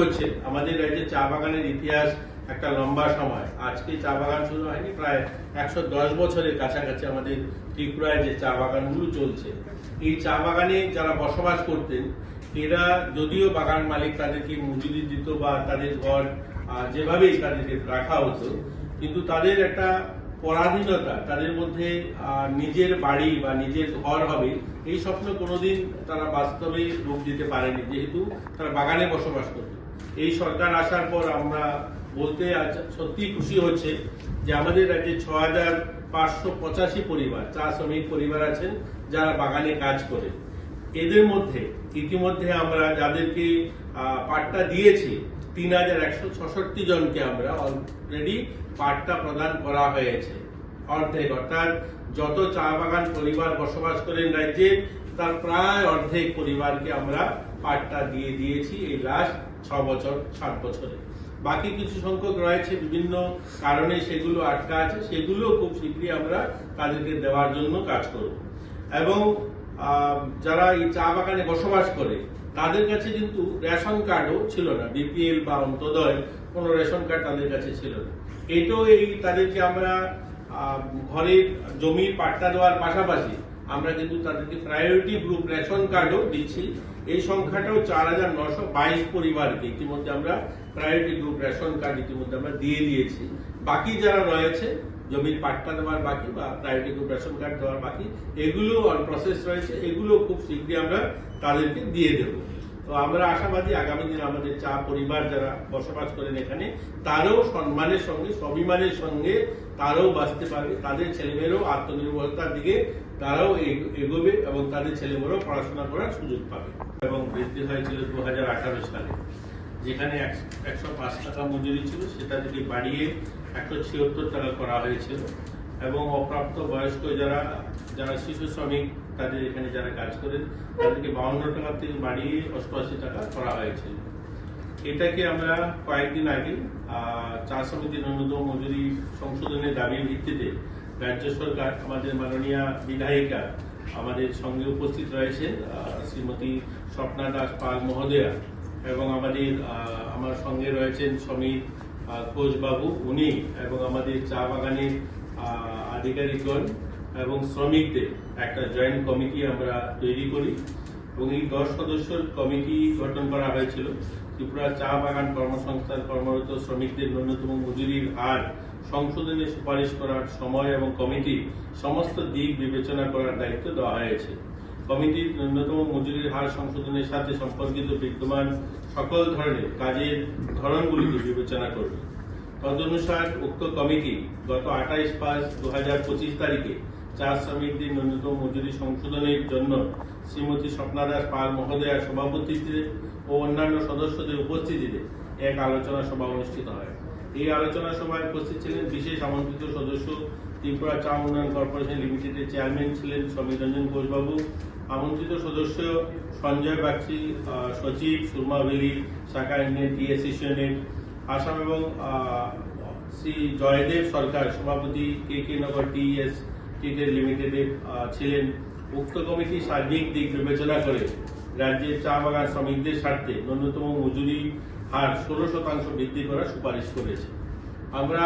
হচ্ছে আমাদের রাজ্যে চা বাগানের ইতিহাস একটা লম্বা সময়। আজকে চা বাগান শুরু হয়নি, প্রায় একশো দশ বছরের কাছাকাছি আমাদের ত্রিপুরায় যে চা বাগানগুলো চলছে। এই চা বাগানে যারা বসবাস করতেন, এরা যদিও বাগান মালিক তাদেরকে মজুরি দিত বা তাদের ঘর যেভাবেই তাদেরকে রাখা হতো, কিন্তু তাদের একটা পরাধীনতা, তাদের মধ্যে নিজের বাড়ি বা নিজের ঘর হবে, এই স্বপ্ন কোনোদিন তারা বাস্তবে রূপ দিতে পারেনি, যেহেতু তারা বাগানে বসবাস করত। এই সরকার আসার পর আমরা বলতে সত্যি খুশি হচ্ছে যে আমাদের রাজ্যে ছ হাজার পাঁচশো পঁচাশি পরিবার চা শ্রমিক পরিবার আছেন, যারা বাগানে কাজ করে। এদের মধ্যে, ইতিমধ্যে আমরা যাদেরকে পাট্টা দিয়েছি, তিন হাজার একশো ছষট্টি জনকে আমরা অলরেডি পাট্টা প্রদান করা হয়েছে। অর্ধেক, অর্থাৎ যত চা বাগান পরিবার বসবাস করেন রাজ্যে, তার প্রায় অর্ধেক পরিবারকে আমরা পাট্টা দিয়ে দিয়েছি এই লাস্ট ছ বছর, সাত বছরে। বাকি কিছু সংখ্যক রয়েছে, বিভিন্ন কারণে সেগুলো আটকা আছে, সেগুলো খুব শীঘ্রই আমরা তাদেরকে দেওয়ার জন্য কাজ করব। এবং যারা এই চা বাগানে বসবাস করে, তাদের কাছে কিন্তু রেশন কার্ডও ছিল না। বিপিএল বা অন্তদয় কোনো রেশন কার্ড তাদের কাছে ছিল না। এটাও এই তাদেরকে আমরা ঘরের জমির পাট্টা দেওয়ার পাশাপাশি আমরা কিন্তু তাদেরকে প্রায়োরিটি গ্রুপ রেশন কার্ডও দিচ্ছি। এই সংখ্যাটাও চার হাজার নশো বাইশ পরিবারকে ইতিমধ্যে আমরা প্রায়োরিটি গ্রুপ রেশন কার্ড ইতিমধ্যে আমরা দিয়ে দিয়েছি। বাকি যারা রয়েছে জমির পাট্টা দেওয়ার বাকি বা গ্রুপ রেশন কার্ড দেওয়ার বাকি, এগুলো অন প্রসেস রয়েছে, এগুলো খুব শীঘ্রই আমরা তাদেরকে দিয়ে দেব। তো আমরা আশাবাদী আগামী দিন আমাদের চা পরিবার যারা বসবাস করেন এখানে, তারও সম্মানের সঙ্গে, স্বাভিমানের সঙ্গে তারাও বাঁচতে পারবে, তাদের ছেলেমেয়েরাও আত্মনির্ভরতার দিকে তারাও এগ- এগোবে এবং তাদের ছেলেমেয়েরাও পড়াশোনা করার সুযোগ পাবে। এবং বৃদ্ধি হয়েছিল দু হাজার আঠারো সালে। যেখানে একশো পাঁচ টাকা মজুরি ছিল, সেটা থেকে বাড়িয়ে একশো ছিয়াত্তর টাকা করা হয়েছিল, এবং অপ্রাপ্ত বয়স্ক যারা যারা শিশু শ্রমিক, তাদের এখানে যারা কাজ করেন, তাদেরকে বাউন্ন টাকা থেকে বাড়িয়ে অষ্টআশি টাকা করা হয়েছিল। এটাকে আমরা কয়েকদিন আগে চা সমিতির ন্যূনতম মজুরি সংশোধনের দাবির ভিত্তিতে রাজ্য সরকার, আমাদের মাননীয় বিধায়িকা আমাদের সঙ্গে উপস্থিত রয়েছেন শ্রীমতী স্বপ্না দাস পাল মহোদয়া। এবং আমাদের আমার সঙ্গে রয়েছেন সমীর ঘোষবাবু। উনি এবং আমাদের চা বাগানের আধিকারিকগণ এবং শ্রমিকদের একটা জয়েন্ট কমিটি আমরা তৈরি করি এবং এই দশ সদস্যের কমিটি গঠন করা হয়েছিল। ত্রিপুরা চা বাগান কর্মসংস্থান কর্মরত শ্রমিকদের ন্যূনতম মজুরির হার সংশোধনে সুপারিশ করার সময় এবং কমিটি সমস্ত দিক বিবেচনা করার দায়িত্ব দেওয়া হয়েছে। কমিটির ন্যূনতম মজুরির হার সংশোধনের সাথে সম্পর্কিত বিদ্যমান সকল ধরনের কাজের ধরনগুলিকে বিবেচনা করবে। তদনুসার উক্ত কমিটি গত আঠাইশ পাঁচ দু হাজার পঁচিশ তারিখে চা শ্রমিকদের ন্যূনতম মজুরি সংশোধনের জন্য শ্রীমতী স্বপ্না দাস পাল মহোদয়ার সভাপতিত্বে ও অন্যান্য সদস্যদের উপস্থিতিতে এক আলোচনা সভা অনুষ্ঠিত হয়। এই আলোচনা সভায় উপস্থিত ছিলেন বিশেষ আমন্ত্রিত সদস্য ত্রিপুরা চা উন্নয়ন কর্পোরেশন লিমিটেডের চেয়ারম্যান ছিলেন সমীর রঞ্জন ঘোষবাবু। আমন্ত্রিত সদস্য সঞ্জয় বাগচি সচিব সুরমা ভেলি শাখা ইন্ডিয়ান টি অ্যাসোসিয়েশনের আসাম এবং শ্রী জয়দেব সরকার, সভাপতি কে কে নগর টিএস টিটেল লিমিটেডে ছিলেন। উক্ত কমিটি সার্বিক দিক বিবেচনা করে রাজ্যের চা বাগান শ্রমিকদের স্বার্থে ন্যূনতম মজুরি হার ষোলো শতাংশ বৃদ্ধি করার সুপারিশ করেছে। আমরা